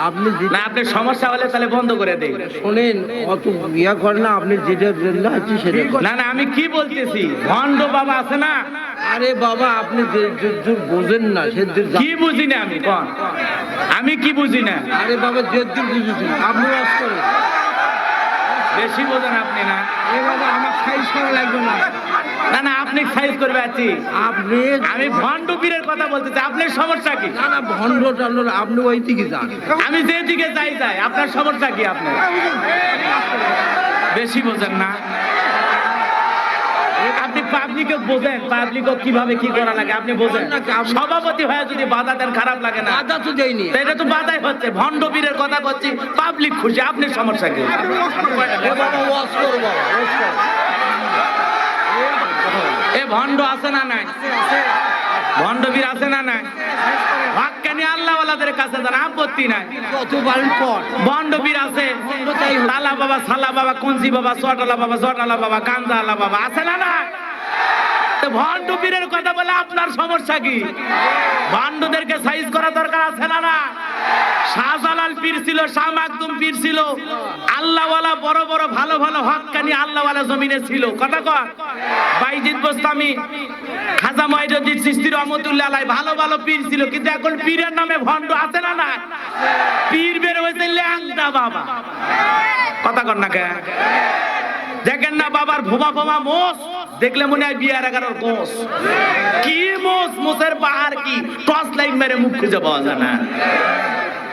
আপনি না আপনার সমস্যা হলে তাহলে বন্ধ করে দেই শোনেন অত ইয়া করে না আপনি যেটার জন্য আছে সেটা না না আমি কি বলতেছি? ভণ্ড বাবা আছে না? আরে বাবা আপনি বোঝেন না সে কি বুঝি না আমি? কোন? আমি কি বুঝি না? আরে বাবা যে যে বুঝেছেন আপনি করেন। বেশি বোঝেন আপনি না। এ বাবা আমার সাইজ করা লাগবে না। না না আপনি সাইজ করবে আছি আপনি আমি ভণ্ড পীরের কথা বলতেছি আপনার সমস্যা কি? না না ভণ্ড টান্ড আপনি ওই দিকে যান। আমি যেদিকে যাই যাই আপনার সমস্যা কি আপনার? বেশি বোঝেন না। আপনি পাবলিকে বোঝেন পাবলিকও কীভাবে কি করা লাগে আপনি বোঝেন। সভাপতি হয়ে যদি বাধা দেন খারাপ লাগে না। আদা তো দেয়নি। এটা তো বাধাই হচ্ছে ভণ্ড বীরের কথা করছি পাবলিক খুশি আপনি সমস্যা কি? এ বাবা ওয়াজ করো বাবা ওয়াজ করো। এ ভণ্ড আছে না নাই? ভণ্ডবীর আছে না নাই? হাক্কানি আল্লাহ ওয়ালাদের কাছে যান আপত্তি নাই। পর আছে? তালা বাবা, সালা বাবা, কুঞ্জি বাবা, চটালা বাবা, জটালা বাবা কান্দা আলা বাবা, আছে না না ভণ্ড বীরের কথা বলে আপনার সমস্যা কি? ভণ্ডদেরকে সাইজ করা দরকার আছে না না? শাহজালাল পীর ছিল, শাহ মাকদুম পীর ছিল। আল্লাহওয়ালা বড় বড় ভালো ভালো হক্কানি আল্লাহওয়ালা জমিনে ছিল। কথা কর বাইজিদ গোস্তামি, খাজা মহিদুদ্দিন সিস্তি রহমতুল্লাহ আলাই ভালো ভালো পীর ছিল, কিন্তু এখন পীরের নামে ভণ্ড আছে না না পীর বের হয়েছে ল্যাংটা বাবা। কথা কর না কে দেখেন না বাবার ভোমা ভোমা মোষ দেখলে মনে হয় বিয়ার এগারোর গোস কি মোষ? মোষের পাহাড় কি? টর্চ লাইট মেরে মুখ খুঁজে পাওয়া যায় না।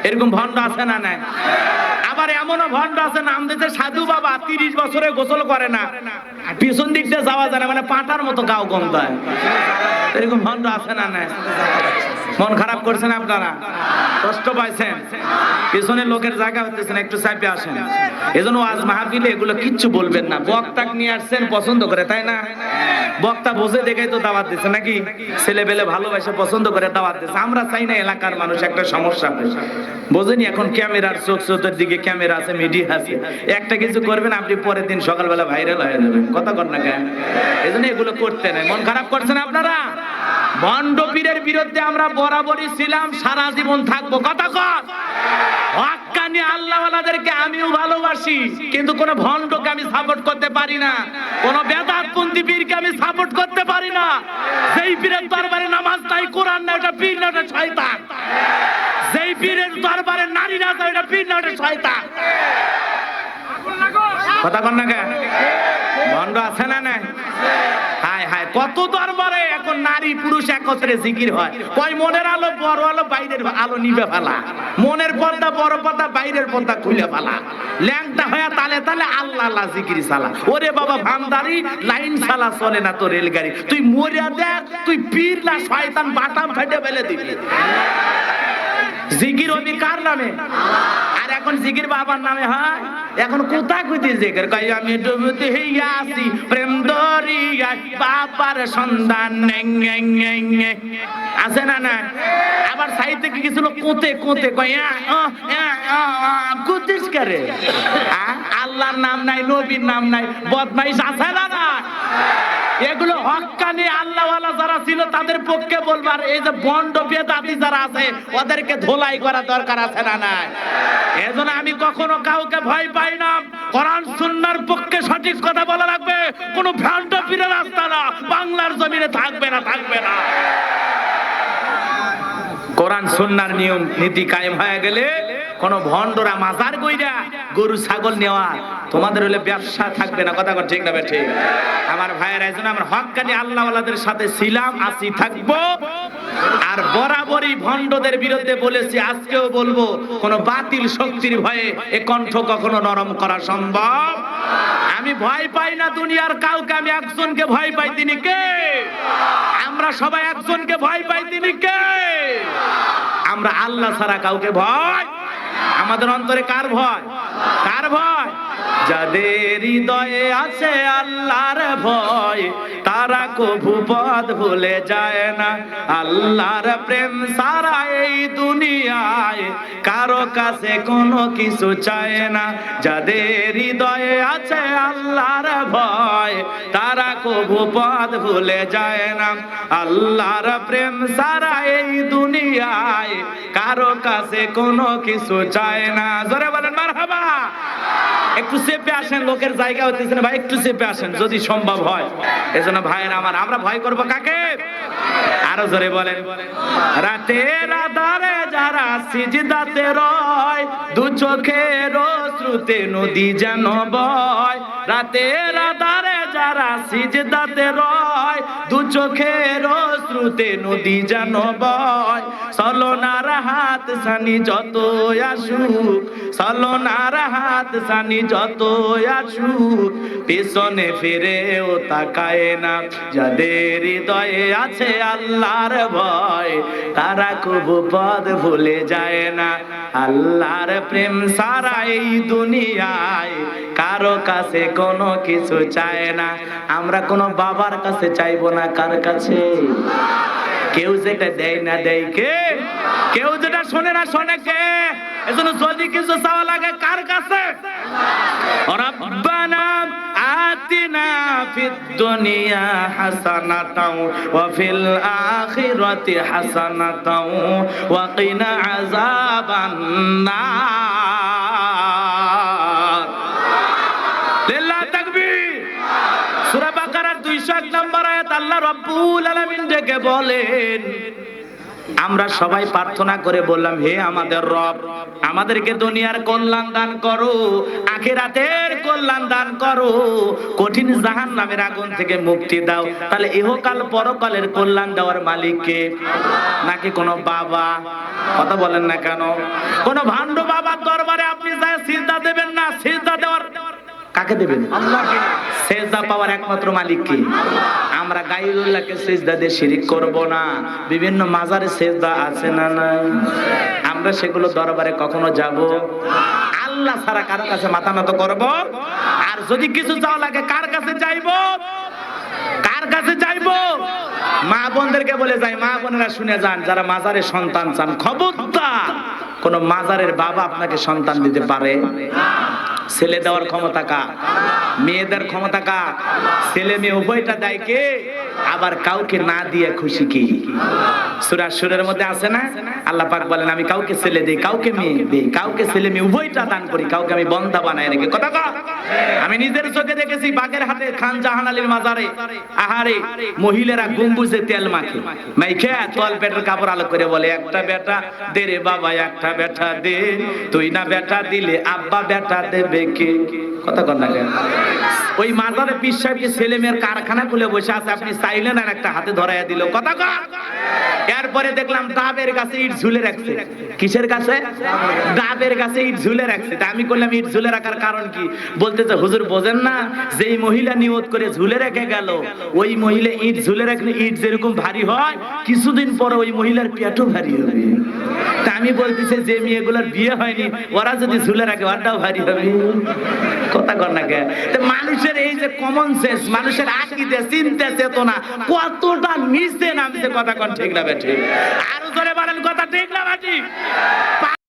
এরকম ভণ্ড আছে না নাই? আবার এমনও ভণ্ড আছে, নাম দিতে সাধু বাবা, তিরিশ বছরে গোসল করে না। পিছন দিক দিয়ে যাওয়া যায় না মানে পাটার মতো গাও গন্ধায় এরকম ভণ্ড আছে না নাই? মন খারাপ করছেন আপনারা? কষ্ট পাইছেন। পিছনে লোকের জায়গা হতেছেন একটু চাপে আসেন। এজন্য আজ মাহফিলে এগুলো কিচ্ছু বলবেন না। বক্তাক নিয়ে আসছেন, পছন্দ করে, তাই না? বক্তা বোঝে দেখেই তো দাওয়াত দিচ্ছে নাকি? ছেলে পেলে ভালোবাসে, পছন্দ করে দাওয়াত দিচ্ছে আমরা চাই না এলাকার মানুষ একটা সমস্যা বোঝেনি এখন ক্যামেরার চোখ চোখের দিকে ক্যামেরা আছে, মিডিয়া আছে। একটা কিছু করবেন, আপনি পরের দিন সকালবেলা ভাইরাল হয়ে যাবেন। কথা কর না কেন? এই জন্য এগুলো করতে নেই। মন খারাপ করছেন আপনারা? ভণ্ড পীরের বিরুদ্ধে আমরা বরাবরই ছিলাম, সারা জীবন থাকব। কথা কর হক্কানি আল্লাহওয়ালাদেরকে আমিও ভালোবাসি, কিন্তু কোন ভণ্ডকে আমি সাপোর্ট করতে পারি না। কোন বেদাতপন্থী পীরকে আমি সাপোর্ট করতে পারি না। যেই পীরের দরবারে নামাজ নাই, কোরআন না ওটা পীর না, ওটা শয়তান। যেই পীরের দরবারে নারী না ওটা পীর না, ওটা শয়তান। এখন নারী পুরুষ একত্রে জিকির হয়। কয় মনের আলো, বড় আলো, বাইরের আলো নিবে মনের বড় বাইরের খুলে ল্যাংটা হয়ে তালে তালে জিকির সালা। ওরে বাবা লাইন চলে না তো রেলগাড়ি। তুই মরিয়া দেখ, তুই পীর না শয়তান, বাটাম ফেটে ফেলে দিবি। জিকির ওদি কার নামে? আর এখন জিকির বাবার নামে হয়? এখন কোথা কোথায় জিকির? কই আমি ডুবতে হইয়া আসি প্রেম দরিয়া বাবার সন্ধান। আছে না না আবার সাহিত্য কি কিছু লোক কোতে কোতে কই কুতিস করে আল্লাহর নাম নাই, নবীর নাম নাই, বদমাইশ আছে না না এগুলো হকানি আল্লাহওয়ালা যারা ছিল তাদের পক্ষে বলবার এই যে বন্ড বেদাতি যারা আছে, ওদেরকে ধোলাই করা দরকার আছে না নাই? এজন্য আমি কখনো কাউকে ভয় পাই না। কোরআন সুন্নার পক্ষে সঠিক কথা বলা লাগবে। কোনো ভ্রান্ত পীরের রাস্তা না। বাংলার জমিনে থাকবে না থাকবে না। কোরআন সন্ন্যার নিয়ম, নীতি কায়েম হয়ে গেলে কোন ভণ্ডরা মাজার কইরা গরু, ছাগল নেওয়া তোমাদের হলে ব্যবসা থাকবে না। কথা ঠিক না ঠিক? আমার ভাইয়ের একজন আমার হক কানি আল্লাহ সাথে ছিলাম আসি থাকব। আর বরাবরই ভণ্ডদের বিরুদ্ধে বলেছি, আজকেও বলব, কোন বাতিল শক্তির ভয়ে এ কণ্ঠ কখনো নরম করা সম্ভব। আমি ভয় পাই না দুনিয়ার কাউকে, আমি একজনকে ভয় পাই, তিনি কে? আমরা সবাই একজনকে ভয় পাই, তিনি কে? আমরা আল্লাহ ছাড়া কাউকে ভয়? আমাদের অন্তরে কার ভয়? কার ভয়? যাদের হৃদয়ে আছে আল্লাহর ভয়, তারা কভু পথ ভুলে যায় না। আল্লাহর প্রেম সারা এই দুনিয়ায় কারও কাছে কোনো কিছু চায় না। যাদের হৃদয়ে আছে আল্লাহর ভয়, তারা কভু পথ ভুলে যায় না। আল্লাহর প্রেম সারা এই দুনিয়ায় কারও কাছে কোনো কিছু চায় না। জোরে বলেন, মারহাবা! একটু চেপে আসেন, লোকের জায়গা হতেছে না। ভাই, একটু চেপে আসেন, যদি সম্ভব হয়। এজন্য ভাইয়ের আমার, আমরা ভয় করব কাকে? আরও জোরে বলেন। রাতে আধারে যারা সিজদাতে রয়, দু চোখের শ্রুতে নদী যেন বয়, রাতের আধারে যারা সিজদাতে রয়, দু চোখের শ্রুতে নদী যেন বয়। সলনার হাত সানি যত আসুক, সলনার হাত সানি যত আসুক, পেছনে ফিরেও তাকায় না। যাদের হৃদয়ে আছে আল্লাহর ভয়, তারা খুব পদ ভুলে যায় না। আল্লাহর প্রেম সারা এই দুনিয়ায়, কারও কাছে কোনো কিছু চায় না, আমরা কোনো বাবার কাছে চাইব না, কার কাছে? কেউ যেটা দেয় না দেয় কে? কেউ যেটা শোনে না শোনে কে? এজন্য যদি কিছু চাওয়া লাগে, কার কাছে? রব্বানা আতিনা ফিদ দুনিয়া আযাবান নার। 201 নম্বর আয়াত আল্লাহ রাব্বুল ডেকে বলেন, আমরা সবাই প্রার্থনা করে বললাম, হে আমাদের রব, আমাদেরকে দুনিয়ার কল্যাণ দান করো, আখেরাতের কল্যাণ দান করো, কঠিন জাহান নামের আগুন থেকে মুক্তি দাও। তাহলে ইহকাল পরকালের কল্যাণ দেওয়ার মালিক কে? নাকি কোনো বাবা? কথা বলেন না কেন? কোন ভান্ড বাবার দরবারে আপনি যায় দেবেন না, সিজদা দেওয়ার কাকে দেবেন? সেজদা পাওয়ার একমাত্র মালিক কি? আমরা গাইরুল্লাহকে সেজদা দিয়ে শিরিক করব না। বিভিন্ন মাজারে সেজদা আছে না নাই? আমরা সেগুলো দরবারে কখনো যাব? আল্লাহ ছাড়া কারও কাছে মাথা নত করব? আর যদি কিছু চাওয়া লাগে কার কাছে চাইব? কার কাছে চাইব? মা বোনদেরকে বলে যাই মা বোনেরা শুনে যান যারা মাজারে সন্তান চান। খবরদার কোন মাজারের বাবা আপনাকে সন্তান দিতে পারে? ছেলে দেওয়ার ক্ষমতা কা মেয়েদের ক্ষমতা কা ছেলে মেয়ে উভয়টা দেয় কে? আবার কাউকে না দিয়ে খুশি কি? সুরা সুরের মধ্যে আছে না? আল্লাহ পাক বলেন, আমি কাউকে ছেলে দেই, কাউকে মেয়ে দেই, কাউকে ছেলে মেয়ে উভয়টা দান করি, কাউকে আমি বন্ধা বানাই রেখে। কথা কা? আমি নিজের চোখে দেখেছি বাগের হাতে খান জাহান আলীর মাজারে। আহারে, মহিলারা গম্বুজে তেল মাখে। মাইখে তল পেটের কাপড় আলো করে বলে, একটা বেটা দে রে বাবা, একটা বেটা দে। তুই না বেটা দিলে আব্বা বেটা দেবে কে? ওই মাজারে ছেলে মেয়ের কারখানা খুলে বসে আছে, আপনি চাইলেন আর একটা হাতে ধরাইয়া দিল। এরপরে দেখলাম ডাবের কাছে ইট ঝুলে রাখছে। কিসের কাছে ডাবের কাছে ইট ঝুলে রাখছে। তা আমি করলাম, ইট ঝুলে রাখার কারণ কি? বলতে যে হুজুর, বোঝেন না, যেই মহিলা নিয়ত করে ঝুলে রেখে গেল, ওই মহিলা ইট ঝুলে রাখলে ইট যেরকম ভারী হয়, কিছুদিন পরে ওই মহিলার পেটও ভারী হবে। তা আমি বলতেছি, যে মেয়েগুলোর বিয়ে হয়নি, ওরা যদি ঝুলে রাখে, ওরাও ভারী হবে। কথা কর না কে মানুষের এই যে কমন সেন্স মানুষের আকিদে, চিন্তা, চেতনা, কতটা নিচে নামছে কথা কন ঠিক না ঠিক আরও জোরে বলেন, কথা ঠিক না ঠিক